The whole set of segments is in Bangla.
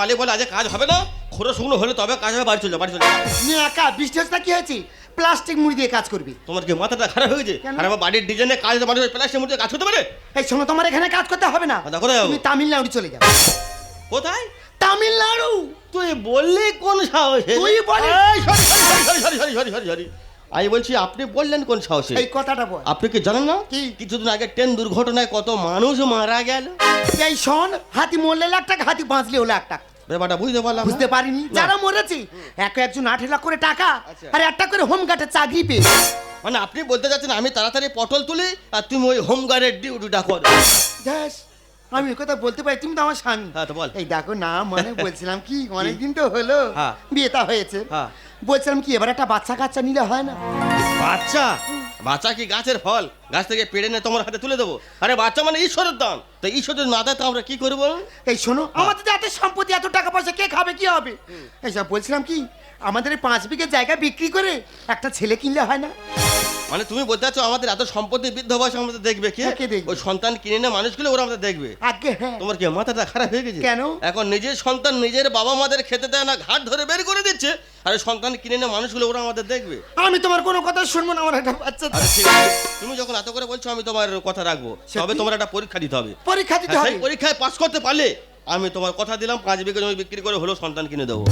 মালিক বলে আজ কাজ হবে না। খোরো শুকনো হলে তবে কাজ হবে বাড়ি চলে যাও, বাড়ি চলে যাও। একা বৃষ্টি হচ্ছে না কি হয়েছে? প্লাস্টিক মুড়ি দিয়ে কাজ করবি। তোমার কি মাথাটা খারাপ হয়ে গেছে কেন? আর আমার বাড়ির ডিজাইনে কাজ মানুষ প্লাস্টিক মধ্যে কাজ করতে পারে? এই শোনো তোমার এখানে কাজ করতে হবে না। কোথায় যাব? তুমি তামিলনাড়ু চলে যাও। কোথায়? তামিলনাড়ু। তুই বললি কোন সাহসে? তুই বলিস। Sorry sorry sorry sorry sorry sorry. আমি বলছি আপনি বললেন কোন সাহসে? এই কথাটা বল। আপনি কি জানেন না? কি? কিছুদিন আগে ট্রেন দুর্ঘটনায় কত মানুষ মারা গেল। এই শোন হাতি মরলে লাখ টাকা হাতি বাঁচলে লাখ টাকা। ব্যাপারটা বুঝতে পারলাম বুঝতে পারিনি। যারা মরেছে এক একজন আঠেরো লাখ করে টাকা আচ্ছা। আর একটা করে হোম গার্ডের চাকরি পেয়ে। মানে আপনি বলতে চাচ্ছেন আমি তাড়াতাড়ি পটল তুলি আর তুমি ওই হোমগার্ডের ডিউটিটা করো। দেখ আমি কথা বলতে পারি তুমি তো আমার স্বামী। হ্যাঁ তো বল। এই দেখো না মানে বলছিলাম কি অনেকদিন তো হলো। হ্যাঁ। বিয়েটা হয়েছে। হ্যাঁ। বলছিলাম কি এবার একটা বাচ্চা কাচ্চা নিলে হয় না? বাচ্চা? বাচ্চা কি গাছের ফল? গাছ থেকে পেড়ে নিয়ে তোমার হাতে তুলে দেবো। আরে বাচ্চা মানে ঈশ্বরের দান। তো ঈশ্বরের না দেয় তো আমরা কি করব? এই শোনো আমাদের যে এত সম্পত্তি এত টাকা পয়সা কে খাবে কি হবে? এইসব বলছিলাম কি আমাদের এই পাঁচ বিঘে জায়গা বিক্রি করে একটা ছেলে কিনলে হয় না? মানে তুমি বলতে চাচ্ছ আমাদের এত সম্পত্তি বৃদ্ধ বয়সে আমাদের দেখবে কে? ওই সন্তান কিনে নিয়ে মানুষগুলো ওরা আমাদের দেখবে। আগে হ্যাঁ। তোমার কি মাথাটা খারাপ হয়ে গেছে? কেন? এখন নিজের সন্তান নিজের বাবা মাদের খেতে দেয় না ঘাট ধরে বের করে দিচ্ছে আর সন্তান কিনে নিয়ে মানুষগুলো ওরা আমাদের দেখবে। আমি তোমার কোনো কথা শুনব না আমার একটা বাচ্চা আছে। তুমি যখন এত করে বলছো আমি তোমার কথা রাখব। তবে তোমার একটা পরীক্ষা দিতে হবে। পরীক্ষা দিতে হ্যাঁ, হবে। পরীক্ষায় পাস করতে পারলে আমি তোমার কথা দিলাম পাঁচ বিঘা জমি বিক্রি করে হলো সন্তান কিনে দেবো।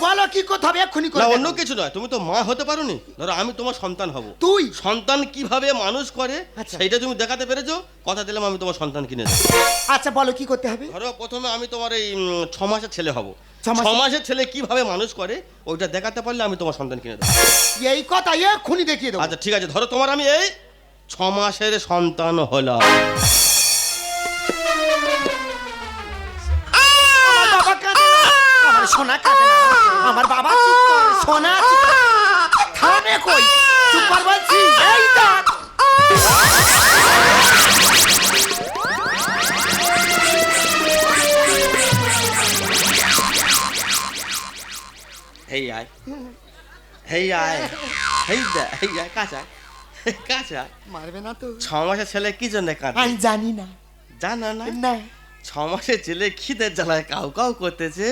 বলো কি কথা হবে এক্ষুনি করে না অন্য কিছু নয় তুমি তো মা হতে পারো নি ধরো আমি তোমার সন্তান হব। তুই? সন্তান কীভাবে মানুষ করে আচ্ছা। সেইটা তুমি দেখাতে পেরেছ? কথা দিলাম আমি তোমার সন্তান কিনে দেবো। আচ্ছা বলো কি করতে হবে? ধরো প্রথমে আমি তোমার এই উম, ছ মাসের ছেলে হব। ছ মাসের- ছ মাসের ছেলে কীভাবে মানুষ করে ওইটা দেখাতে পারলে আমি তোমার সন্তান কিনে দেবো। এই কথা এক্ষুনি দেখিয়ে দেবো। আচ্ছা ঠিক আছে ধরো তোমার আমি এই ছ মাসের সন্তান হলাম। হেই আয় হেই আয় হেই দা হেই আয় কাঁচা কাঁচা মারবে না তো ছ মাসের ছেলে কি জন্য কাঁদে আমি জানি না জানা না না ছ মাসের ছেলে খিদের জ্বালায় কাউ কাউ করতেছে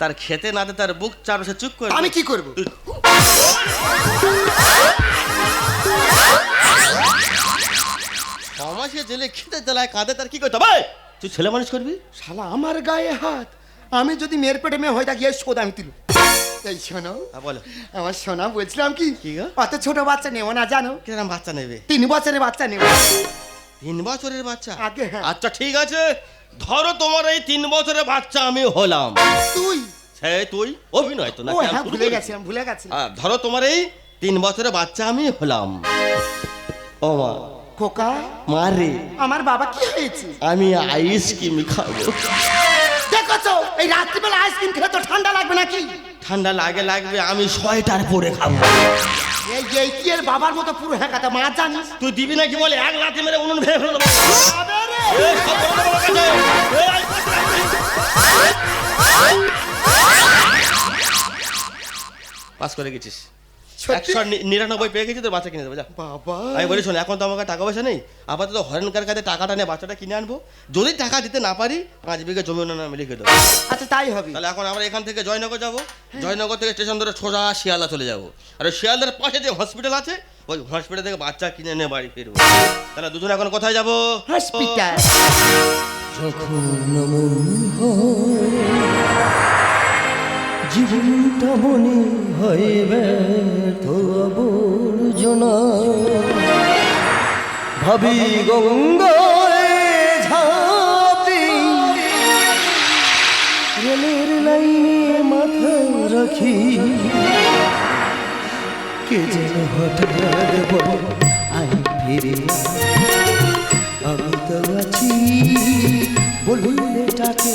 তার খেতে না তার বুক চারপাশে চুপ করে আমি কি করব ছ মাসের ছেলে খিদের জ্বালায় কাঁদে তার কি করতে হবে তুই ছেলে মানুষ করবি শালা আমার গায়ে হাত। আমি যদি মেয়ের পেটে মেয়ে হয়ে থাকি শোধ আমি তুলব। এই শোনো। হ্যাঁ, বলো। আমার সোনা বলছিলাম কি? অত ছোট বাচ্চা নেব না জানো? কিরম বাচ্চা নেবে? তিন বছরের বাচ্চা নেব। তিন বছরের বাচ্চা? হ্যাঁ। আচ্ছা ঠিক আছে। ধরো তোমার এই তিন বছরের বাচ্চা আমি হলাম। তুই? সে তুই? অভিনয় তো না হ্যাঁ ভুলে গেছিলাম ভুলে গেছিলাম। হ্যাঁ, ধরো তোমার এই তিন বছরের বাচ্চা আমি হলাম। ও মা। খোকা? মারে আমার বাবা কি হয়েছে? আমি আইসক্রিম খাব। দেখছ এই রাত্রিবেলা আইসক্রিম খেলে তো ঠান্ডা লাগবে নাকি? ঠান্ডা লাগে লাগবে আমি সোয়েটার পরে খাব। এই যে কি এর বাবার মতো পুরো হ্যাঁ মা জানিস তুই দিবি নাকি বলে? এক লাথি মেরে উনুন ভেঙে ফেলে দেবো। পাস করে গেছিস? একশো নিরানব্বই পেয়ে গেছি তোর বাচ্চা কিনে দেবো যা। বাবা। আমি বলি শোন এখন তো আমার টাকা পয়সা নেই আপাতত হরেনকার কাছে টাকাটা নিয়ে বাচ্চাটা কিনে আনব। যদি টাকা দিতে না পারি পাঁচ বিঘা জমি ওনার নামে লিখে দেবো। আচ্ছা তাই হবে। তাহলে এখন আমরা এখান থেকে জয়নগর যাব। জয়নগর থেকে স্টেশন ধরে সোজা শিয়ালদা চলে যাব। আর ওই শিয়ালদার পাশে যে হসপিটাল আছে ওই হসপিটাল থেকে বাচ্চা কিনে নিয়ে বাড়ি ফিরবো। তাহলে দুজন এখন কোথায় যাব? হসপিটাল যখন জীবনটা মনে হয় ব্যর্থ আবর্জনা ভাবি গঙ্গায় ঝাঁপি। রেলের লাইনে মাথা রাখি। কে যেন হঠাৎ বলে আই ফিরে আমি তো আছি বললে ডাকে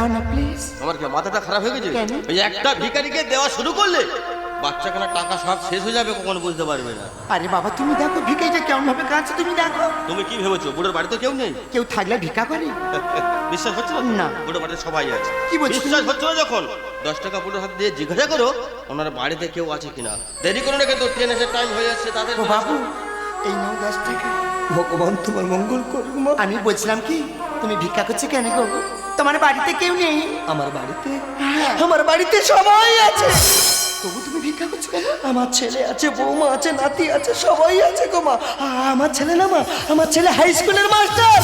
দাও না প্লিজ আমার কি মাথাটা খারাপ হয়ে গেছে? ওই একটা ভিখারিকে দেওয়া শুরু করলে বাচ্চা বাচ্চাখানা টাকা সব শেষ হয়ে যাবে কখনো বুঝতে পারবে না। আরে বাবা তুমি দেখো ভিকাইটা কেমন ভাবে কাঁদছে তুমি দেখো। তুমি কি ভেবেছো বুড়োর বাড়িতে কেউ নেই? কেউ থাকলে ভিক্ষা করে? বিশ্বাস হচ্ছে না। না। বুড়ো বাড়িতে সবাই আছে। কি বলছিস? বিশ্বাস হচ্ছে না যখন? দশ টাকা বুড়োর হাত দিয়ে জিজ্ঞাসা করো ওনার বাড়িতে কেউ আছে কিনা? দেরি করো না কিন্তু ট্রেন এসে টাইম হয়ে যাচ্ছে তাদের বাবু এই নাও দশ টাকা। ভগবান তোমার মঙ্গল করুক আমি বলছিলাম কি তুমি ভিক্ষা করছ কেন গো? তোমার বাড়িতে কেউ নেই? আমার বাড়িতে? হ্যাঁ। আমার বাড়িতে সবাই আছে। তবু তুমি ভিক্ষা করছ কেন? আমার ছেলে আছে বৌমা আছে নাতি আছে সবাই আছে গো মা। আমার ছেলে না মা আমার ছেলে হাই স্কুলের মাস্টার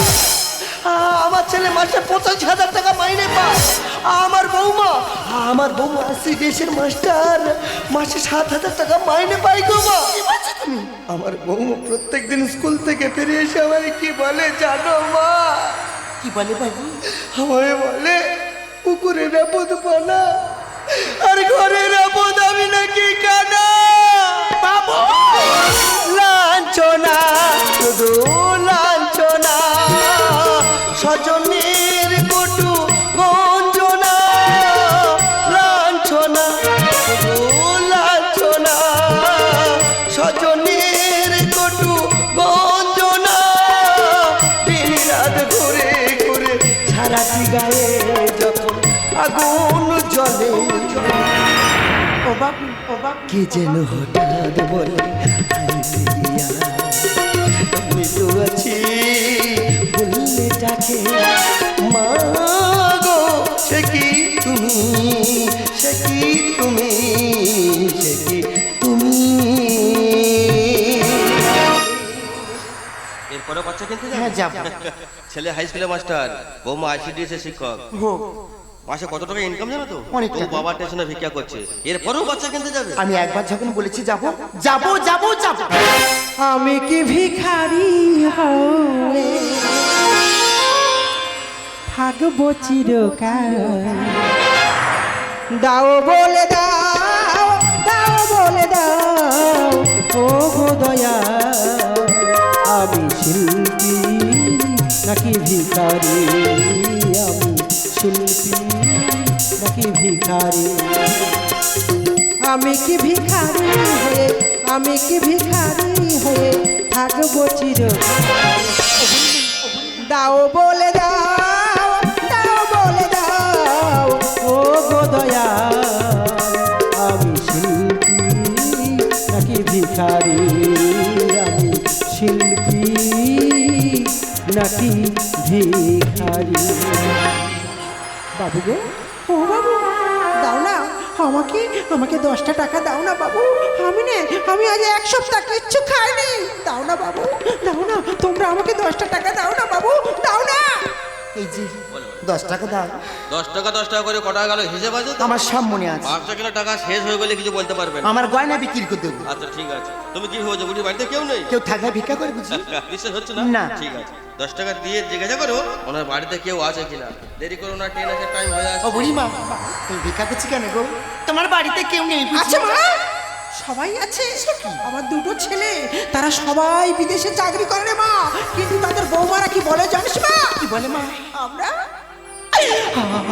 আমার ছেলে মাসে পঁচাশি হাজার টাকা মাইনে পায়। আমার বৌমা আমার বৌমা আসছে দেশের মাস্টার মাসে সাত হাজার টাকা মাইনে পাই গো মা। আমার বৌমা প্রত্যেক দিন স্কুল থেকে ফিরে এসে আমায় কি বলে জানো মা? কি বলে বাবু আমায় বলে পুকুরে রাপদ পানা আর ঘরে রাপদ আমি নাকি কানা। বাবু! লাঞ্ছনা শুধু কে যেন হঠাৎ বলে "আই প্রিয়া, আমি তো আছি বললে ডাকে মা গো সে কি তুমি সে কি তুমি সে কি তুমি? এরপরে বাচ্চা কিনতে হ্যাঁ যাবে। ছেলে হাই স্কুলের মাস্টার বৌমা আইসিডিএস এর শিক্ষক। মাসে কত টাকা ইনকাম জানো তো? অনেক ও টাকা। বাবা স্টেশনে ভিক্ষা করছে। এরপরেও বাচ্চা কিনতে যাবে? আমি একবার যখন বলেছি যাব যাব যাব যাব। আমি কি ভিখারি হয়ে থাকব চিরকাল? দাও বলে দাও দাও বলে দাও ও গো দয়া আমি শিল্পী নাকি ভিখারি? নাকি ভিখারি? আমি কি ভিখারি হয়ে, আমি কি ভিখারি হয়ে থাকব চির? দাও বলে দাও দাও বলে দাও, ও গো দয়া আমি শিল্পী, নাকি ভিখারি? আমি শিল্পী, নাকি ভিখারি? বাবু গো? আমাকে? আমাকে দশটা টাকা দাও না বাবু। আমি নে, আমি আজ এক সপ্তাহ কিচ্ছু খাইনি। দাও না বাবু, দাও না। তোমরা আমাকে দশটা টাকা দাও না বাবু, দাও না। এই যে দশ টাকা দাও। দশ টাকা দশ টাকা করে কটা গেল? হিসেব আছে তো? আমার সব মনে আছে। বাচ্চা কিনা টাকা শেষ হয়ে গেলে কিছু বলতে পারবেন না। আমার গয়না বিক্রি করে দেবো। আচ্ছা ঠিক আছে। তুমি কি ভেবেছো বুড়ির বাড়িতে কেউ নেই? কেউ থাকলে ভিক্ষা করে বুঝি। বিশ্বাস হচ্ছে না? না। ঠিক আছে। দশ টাকা দিয়ে জিজ্ঞাসা করো ওনার বাড়িতে কেউ আছে কিনা। দেরি করো না ট্রেন আছে টাইম হয়ে ও আসছে। বুড়ি মা তুমি ভিক্ষা করছি কেন গো? তোমার বাড়িতে কেউ নেই বুঝি? আছে মা। সবাই আছে। আমার দুটো ছেলে। তারা সবাই বিদেশে চাকরি করে রে মা। কিন্তু তাদের বৌমারা কি বলে জানিস মা? কি বলে মা? আমরা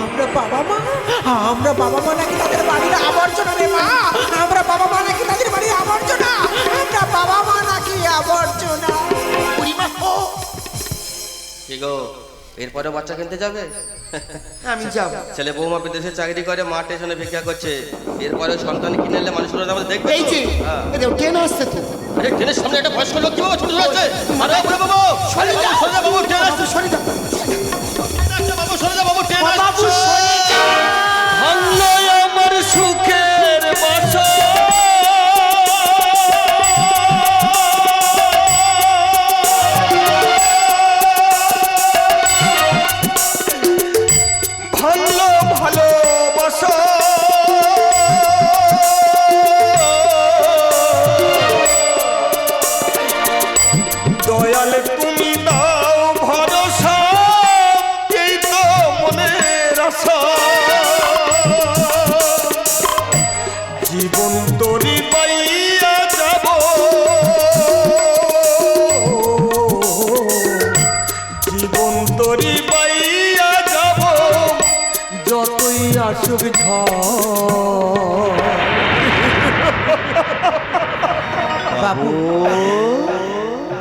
আমরা বাবা মা? আমরা বাবা মা নাকি তাদের বাড়ির আবর্জনা রে মা? আমরা বাবা মা নাকি তাদের বাড়ির আবর্জনা? আমরা বাবা মা নাকি আবর্জনা? কি গো এরপরে বাচ্চা কিনতে যাবে? আমি যাব। ছেলে বৌমা বিদেশে চাকরি করে মা স্টেশনে ভিক্ষা করছে। এরপরে সন্তান কিনে নিলে মানুষগুলো আমাদের দেখবে এই যে হ্যাঁ। ট্রেন আসছে তো। আরে ট্রেনের সামনে একটা বয়স্ক লোক কীভাবে ছোট আরে বাবু সরে যা। সরে যা বাবু ট্রেন আসছে সরে যাও ধন্য আমার সুখের বাসা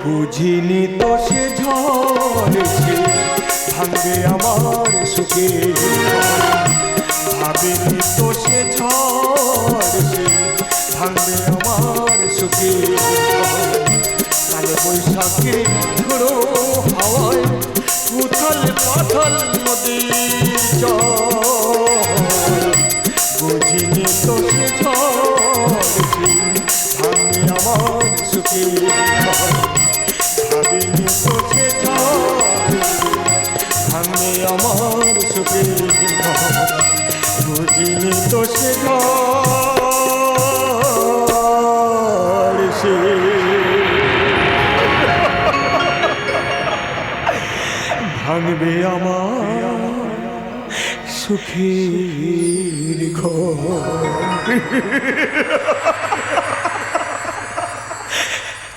বুঝিনি তো সে ঝড় সে ভাঙবে আমার সুখে। ভাবিনি তো সে ঝড় সে ভাঙবে আমার সুখে। কালে বৈশাখে ঝোড়ো হাওয়ায় উথল পাথল নদীর জল।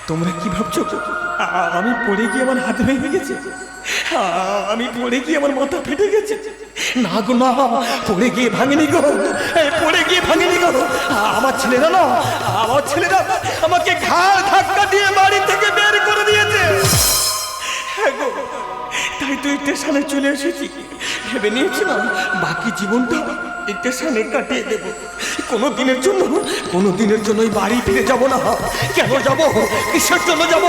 তোমরা কি ভাবছ? আমি পড়ে গিয়ে আমার হাত ভেঙে গেছে। আমি পড়ে গিয়ে আমার মাথা ফেটে গেছে। না গো, না, পড়ে গিয়ে ভাঙেনি গো। পড়ে গিয়ে ভাঙেনি গো। আমার ছেলেরা না, আমার ছেলেরা আমাকে ঘাড় ধাক্কা দিয়ে বাড়ি থেকে বের করে দিয়েছে। হ্যাঁ তাই তুই স্টেশনে চলে এসেছি। ভেবে নিয়েছিলাম, বাকি জীবনটা স্টেশনে কাটিয়ে দেব। কোনো দিনের জন্য, কোনো দিনের জন্য বাড়ি ফিরে যাব না। কেন যাব? কিসের জন্য যাব?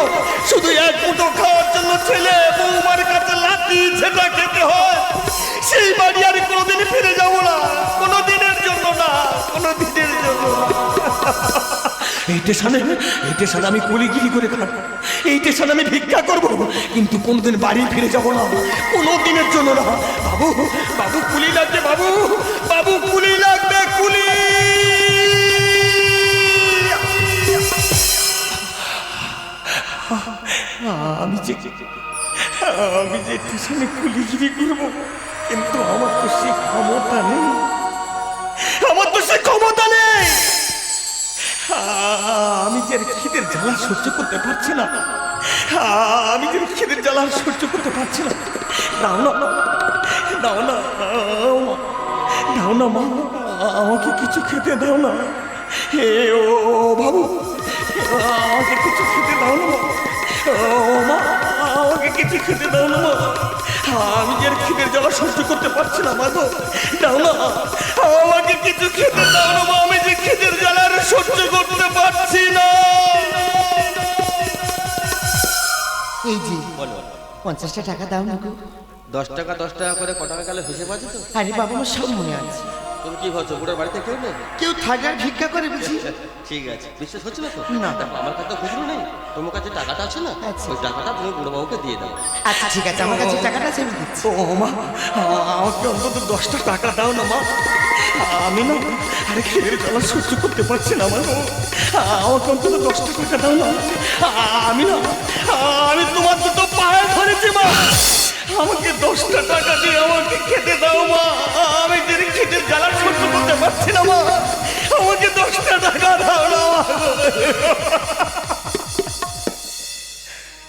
শুধু এক মুঠো খাওয়ার জন্য ছেলে বৌমার কাছে লাঠি ছেটা খেতে হয়। সেই বাড়ি আর কোনোদিন ফিরে যাব না। কোনো দিনের জন্য না কোনো দিনের জন্য এই স্টেশনে এই স্টেশনে আমি করে এই স্টেশনে আমি ভিক্ষা করব। কিন্তু কোনোদিন বাড়ি ফিরে যাব না। কোনো দিনের জন্য না। বাবু বাবু কুলি লাগবে, বাবু। বাবু কুলি লাগবে, কুলি। আমি যে আমি যে স্টেশনে কুলিগিরি করব, কিন্তু আমার তো সে ক্ষমতা নেই। ক্ষমতা নেই। আমি যে খিদের জ্বালা সহ্য করতে পারছি না। আমি যে খিদের জ্বালা সহ্য করতে পারছি না। দাও না দাও না দাও না মা, আমাকে কিছু খেতে দাও না। হে ও বাবু, আমাকে কিছু খেতে দাও না ও মা আমাকে কিছু খেতে দাও না মা আমি যে খিদের জ্বালা সহ্য করতে পারছি না মা গো দাও না আমাকে কিছু খেতে দাও না মা আমি যে খিদের জ্বালা আর সহ্য করতে পারছি না এই যে পঞ্চাশটা টাকা দাও না গো। দশ টাকা দশ টাকা করে ক টাকা গেলে হিসেব আছে তো? আরে বাবা আমার সব মনে আছে। তুমি কি ভাবছ বুড়োর বাড়িতে কেউ নেই? কেউ থাকে আর ভিক্ষা করে বুঝি। ঠিক আছে বিশ্বাস হচ্ছে না তো? না। দেখো, আমার কাছে খুচরো নেই। তোমার কাছে টাকাটা আছে না? আচ্ছা। ওই টাকাটা তুমি বুড়ো বাবুকে দিয়ে দাও। আচ্ছা ঠিক আছে আমার কাছে টাকাটা আছে আমি দিচ্ছি। ও মা আমাকে অন্তত দশটা টাকা দাও না মা। আমি না আরে খিদের জ্বালা সহ্য করতে পারছি না আমার আমাকে অন্তত দশটা টাকা দাও না আমি না আমি তোমার দুটো পায়ে ধরেছি মা। আমাকে দশটা টাকা দিয়ে আমাকে খেতে দাও মা। আমি যদি খিদের জ্বালা সহ্য করতে পারছি না মা। আমাকে দশটা টাকা দাও না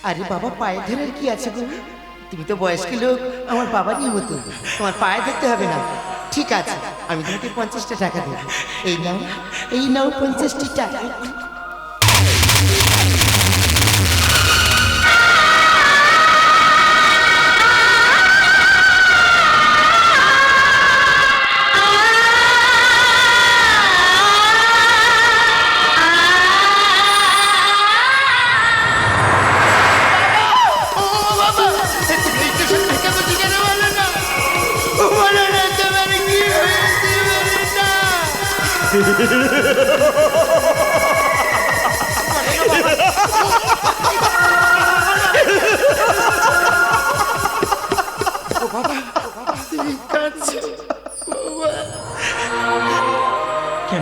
আরে বাবা পায়ে ধরার কি আছে গো তুমি তো বয়স্ক লোক, আমার বাবারই মতো তোমার পায়ে ধরতে হবে না। ঠিক আছে, আমি তোমাকে পঞ্চাশটা টাকা দেবো। এই নাও এই নাও পঞ্চাশটি টাকা।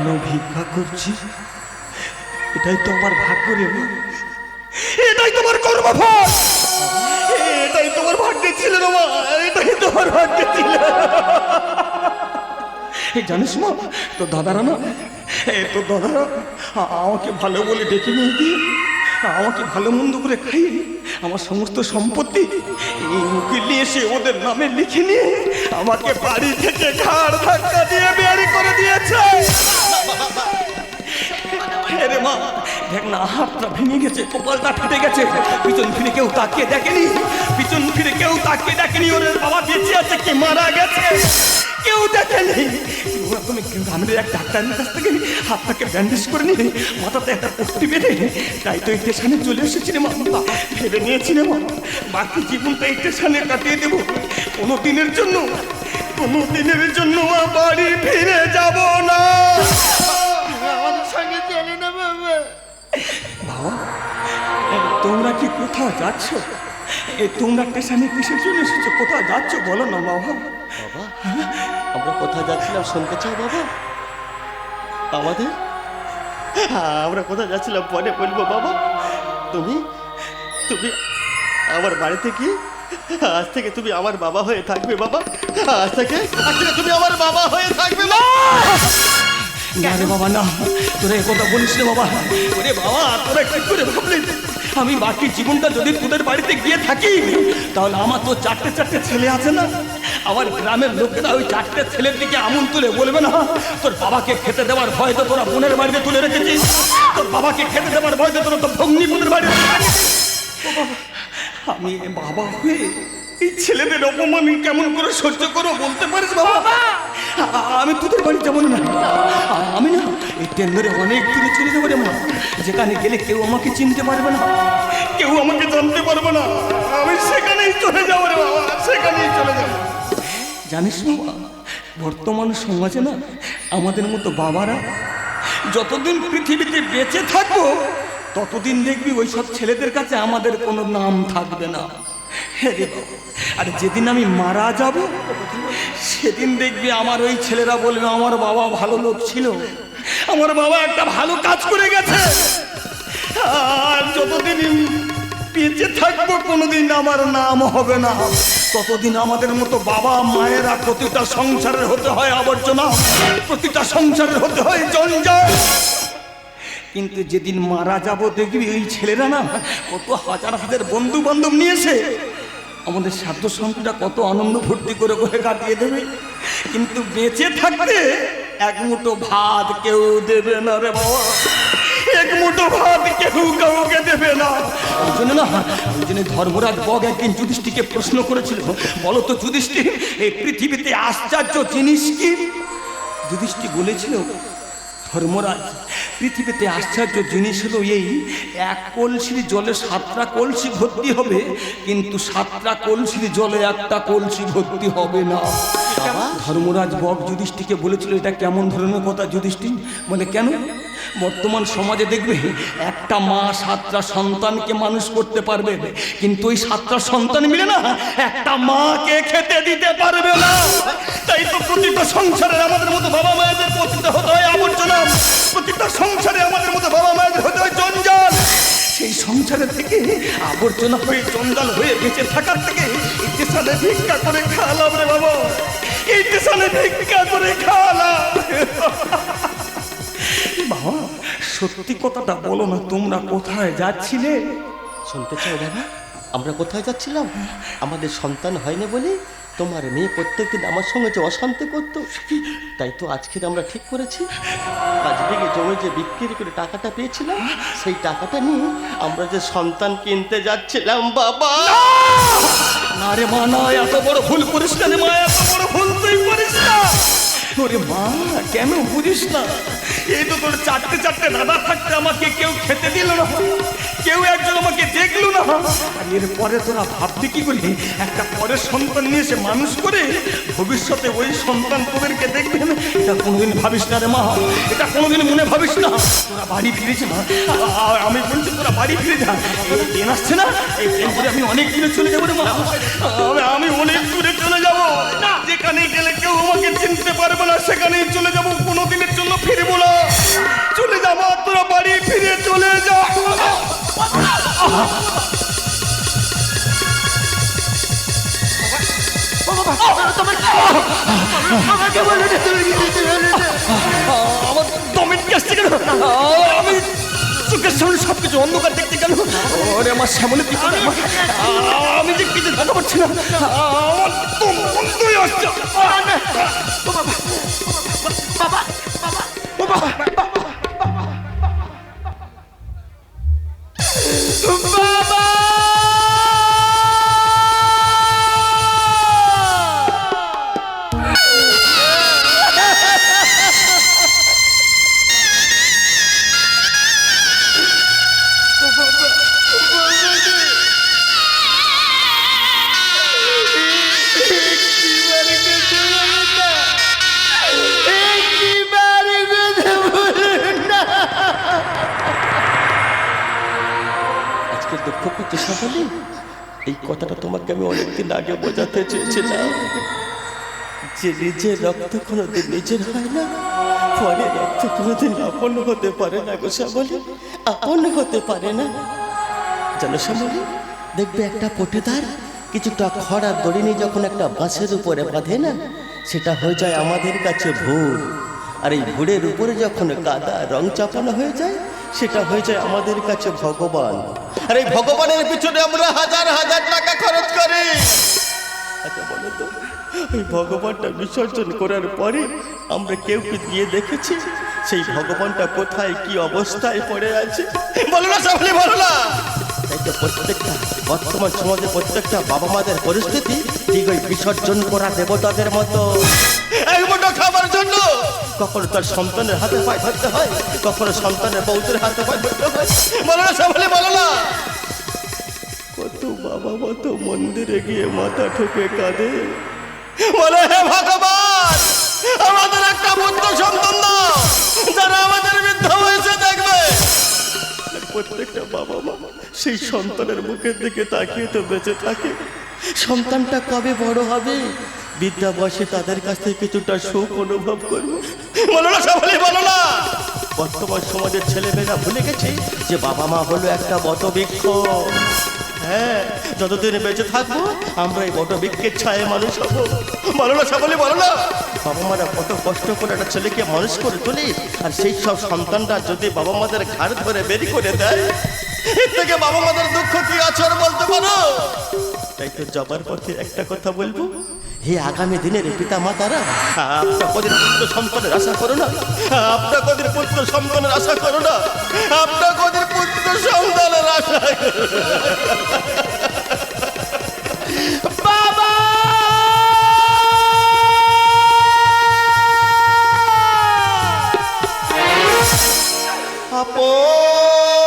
কেন ভিক্ষা করছি? এটাই তো আমার ভাগ্য রে মা। এটাই তোমার কর্মফল। এটাই তোমার ভাগ্যে ছিল রে মা, এটাই তোমার ভাগ্যে ছিল। জানিস মা তো দাদারা না তো দাদা আ- আমাকে ভালো বলে ডেকে নিয়ে গিয়ে, আমাকে ভালো মন্দ করে খাইয়ে আমার সমস্ত সম্পত্তি এই উকিল নিয়ে এসে ওদের নামে লিখে নিয়ে আমাকে বাড়ি থেকে ঘাড় ধাক্কা দিয়ে বেয়ারি করে দিয়েছে। রে মা, দেখ না, হাতটা ভেঙে গেছে, কপালটা ফেটে গেছে। পিছন ফিরে কেউ তাকিয়ে দেখেনি, পিছন ফিরে কেউ তাকিয়ে দেখেনি। ওর বাবা, বেঁচে আছে কি? মারা গেছে। কেউ দেখেনি। তুমি গ্রামের এক ডাক্তারের কাছ থেকে হাতটাকে ব্যান্ডেজ করে নিয়ে মাথাতে একটা পট্টি বেঁধে তাই তো এই স্টেশনে চলে এসেছি রে মা ভেবে নিয়েছি রে মা। বাকি জীবনটা এই স্টেশনে কাটিয়ে দেবো। কোনো দিনের জন্য কোনো দিনের জন্য মা বাড়ি ফিরে যাব না। আমাদের সঙ্গে চলে না বাবা বাবা তোমরা কি কোথাও যাচ্ছ? তোমরা স্টেশনে কিসে চলে এসেছ? কোথাও যাচ্ছ বলো না বাবা। বাবা আমরা কোথায় যাচ্ছিলাম শুনতে চাও বাবা? আমাদের? হ্যাঁ, আমরা কোথায় যাচ্ছিলাম পরে বলব বাবা। তুমি তুমি আমার বাড়িতে কি আজ থেকে তুমি আমার বাবা হয়ে থাকবে, বাবা। আজ থেকে আজ থেকে তুমি আমার বাবা হয়ে থাকবে না! রে বাবা, না। তোরা এ কথা বলিস রে বাবা। ওরে বাবা, তোরা কি করে ভাবলি আমি বাকি জীবনটা যদি তোদের বাড়িতে গিয়ে থাকি, তাহলে আমার তো চারটে চারটে ছেলে আছে না। আমার গ্রামের লোকেরা ওই চারটে ছেলের দিকে আমন তুলে বলবে না। তোর বাবাকে খেতে দেওয়ার ভয় তো তোরা বোনের বাড়িতে তুলে রেখেছিস। তোর বাবাকে খেতে দেওয়ার ভয় তো তোরা তো ভগ্নিপুতের বাড়িতে আমি বাবা হয়ে এই ছেলেদের অপমান কেমন করে সহ্য করো বলতে পারিস বাবা? আমি তোদের বাড়ি যাব না। আমি না এই ট্রেন ধরে অনেক দূরে চলে যাব রে মা। যেখানে গেলে কেউ আমাকে চিনতে পারবে না। কেউ আমাকে জানতে পারবে না। আমি সেখানেই চলে যাব রে বাবা সেখানেই চলে যাব। জানিস বাবা বর্তমান সমাজে না আমাদের মতো বাবারা যতদিন পৃথিবীতে বেঁচে থাকব ততদিন দেখবি ওই সব ছেলেদের কাছে আমাদের কোনো নাম থাকবে না। রে আর যেদিন আমি মারা যাব, সেদিন দেখবি আমার ওই ছেলেরা বলবে, আমার বাবা ভালো লোক ছিল। আমার বাবা একটা ভালো কাজ করে গেছে। আর যতদিন বেঁচে থাকব, কোনোদিন আমার নাম হবে না। ততদিন আমাদের মতো বাবা মায়েরা প্রতিটা সংসারের হতে হয় আবর্জনা, প্রতিটা সংসারের হতে হয় জঞ্জাল। কিন্তু যেদিন মারা যাব, দেখবি এই ছেলেরা না কত হাজার হাজার বন্ধু বান্ধব নিয়েছে। আমাদের সাধ্য সন্তানটা কত আনন্দ ফুর্তি করে করে কাটিয়ে দেবে। কিন্তু বেঁচে থাকতে এক মুঠো ভাত কেউ দেবে না রে বাবা। এক মুঠো ভাত কেউ কাউকে দেবে না। ওই জন্য না ওই জন্য ধর্মরাজ বগ একদিন যুধিষ্ঠিকে প্রশ্ন করেছিল। বলো তো যুধিষ্ঠির, এই পৃথিবীতে আশ্চর্য জিনিস কি? যুধিষ্ঠি বলেছিল, ধর্মরাজ পৃথিবীতে আশ্চর্য জিনিস হলো এই এক কলসির জলে সাতটা কলসি ভর্তি হবে কিন্তু সাতটা কলসির জলে একটা কলসি ভর্তি হবে না। ধর্মরাজ বক যুধিষ্ঠিকে বলেছিল এটা কেমন ধরনের কথা যুধিষ্ঠি বলে কেন? বর্তমান সমাজে দেখবে একটা মা সাতটা সন্তানকে মানুষ করতে পারবে, কিন্তু ওই সাতটা সন্তান মিলে না একটা মাকে খেতে দিতে পারবে না। তাই তো প্রতিটা সংসারে আমাদের মতো বাবা মায়েদের প্রতিটা হতে হয় আবর্জনা। প্রতিটা সংসারে আমাদের মতো বাবা মায়েদের হতে হয় জঞ্জাল। সেই সংসারে থেকে আবর্জনা হয়ে, জঞ্জাল হয়ে বেঁচে থাকার থেকে স্টেশনে ভিক্ষা করে খাওয়ালাম রে বাবা। স্টেশনে ভিক্ষা করে খাওয়ালাম বাবা সত্যি কথাটা বলো না তোমরা কোথায় যাচ্ছিলে? শুনতে চাও বাবা আমরা কোথায় যাচ্ছিলাম? আমাদের সন্তান হয়নি বলে তোমার মেয়ে প্রত্যেকদিন আমার সঙ্গে যে অশান্তি করতো তাই তো আজকে আমরা ঠিক করেছি। পাঁচ বিঘে জমি যে বিক্রি করে টাকাটা পেয়েছিলাম সেই টাকাটা নিয়ে আমরা যে সন্তান কিনতে যাচ্ছিলাম বাবা! না রে মা না এত বড় ভুল করিস না রে মা এত বড় ভুল তুই করিস না। ওরে মা কেন বুঝিস না? এই তো তোর চারটে চারটে দাদা থাকতে আমাকে কেউ খেতে দিল না। কেউ একজন আমাকে দেখল না আর এরপরে তোরা ভাবতে কি করলি একটা পরের সন্তান নিয়ে এসে মানুষ করে ভবিষ্যতে ওই সন্তান তোদেরকে দেখবে না? এটা কোনোদিন ভাবিস না রে মা। এটা কোনোদিন মনে ভাবিস না। তোরা বাড়ি ফিরে যা আ- আ- আমি বলছি তোরা বাড়ি ফিরে যা। এই ট্রেন আসছে না? এই ট্রেন করে আমি অনেক দূরে চলে যাব রে মা। আমি- আমি অনেক দূরে চলে যাব। যেখানে গেলে কেউ আমাকে চিনতে পারবে না সেখানেই চলে যাব। কোনোদিনের জন্য ফিরবো না। চলে যাব তোরা বাড়ি ফিরে চলে যা। কিছু আমার দমের গ্যাস আমি চোখের সামনে সবকিছু অন্ধকার দেখতে গেল ওরে আমার পিছনে আমার- আমি যে কিছু দেখতে পাচ্ছি না আমার তো বন্ধই আসছে আজকে আমি অনেকদিন আগে বোঝাতে চেয়েছিলাম যে নিজের রক্ত কোনোদিন নিজের হয় না। পরে রক্ত কোনোদিন আপন হতে পারে না গো শ্যামলি, আপন হতে পারে না। জানো শ্যামলি, দেখবে একটা পটেদার কিছুটা খরা দড়ি নিয়ে যখন একটা বাঁশের উপরে বাঁধে না, সেটা হয়ে যায় আমাদের কাছে ভুল আর এই ভুড়ের উপরে যখন কাদা রং চাপানো হয়ে যায়, সেটা হয়ে যায় আমাদের কাছে ভগবান। আর এই ভগবানের পিছনে আমরা হাজার হাজার টাকা খরচ করি। আচ্ছা ভগবানটা বিসর্জন করার পরে আমরা কেউ কি গিয়ে দেখেছি? সেই ভগবানটা কোথায়, কি অবস্থায় পড়ে আছে? বলো না সামনে বলো না। প্রত্যেকটা বর্তমান সমাজে প্রত্যেকটা বাবা মাদের পরিস্থিতি ঠিক ওই বিসর্জন করা দেবতাদের মতো। খাবার জন্য কখনো তার সন্তানের হাতে পায়ে ধরতে হয়, কখনো সন্তানের বৌদের হাতে পায়ে ধরতে হয়। বলো না সামনে বলো না। কত বাবা মত মন্দিরে গিয়ে মাথা ঠুকে কাঁদে। বলে হে ভগবান, আমাদের একটা পুত্র সন্তান যারা আমাদের বৃদ্ধ হয়েছে, দেখবে। প্রত্যেকটা বাবা মা সেই সন্তানের মুখের দিকে তাকিয়ে তো বেঁচে থাকে। সন্তানটা কবে বড় হবে? বিদ্যা বয়সে তাদের কাছ থেকে কিছুটা সুখ অনুভব করব। বলো না সবাই বলো না। বর্তমান সমাজের ছেলেমেয়েরা ভুলে গেছে যে বাবা মা হলো একটা বট বৃক্ষ হ্যাঁ যতদিন বেঁচে থাকব আমরা এই বট বৃক্ষের ছায়ে মানুষ হব। বলো না সকলে বলো না। বাবা মারা কত কষ্ট করে একটা ছেলেকে মানুষ করে তোলে আর সেই সব সন্তানরা যদি বাবা মাদের ঘাড় ধরে বেরি করে দেয় এর থেকে বাবা মাদের দুঃখ কি আছে বলতে পারো? তাই তো যাবার পথে একটা কথা বলব। হে আগামী দিনের পিতা মাতারা আপনার কদিন পুত্র সন্তানের আশা করো না। আপনার কদিন পুত্র সন্তানের আশা করো না। আপনার কদিন পুত্র সন্তানের আশা না। আপন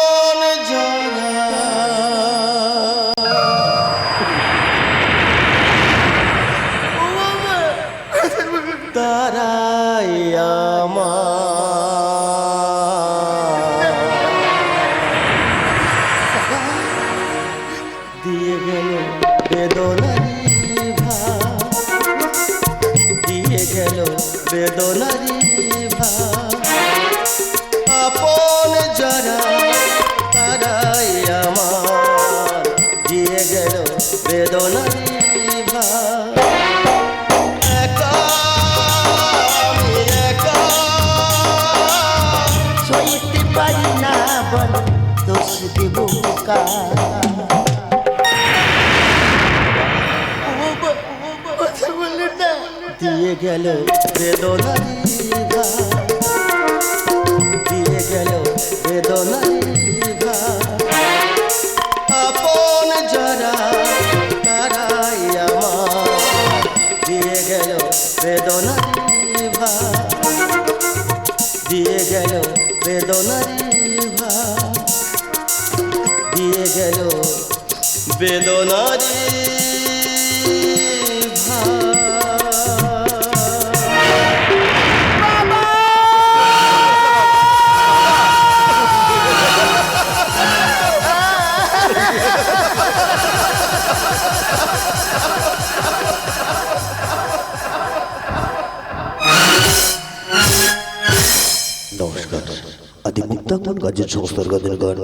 গেল বেদনারি গাছের সংস্থার গানের গান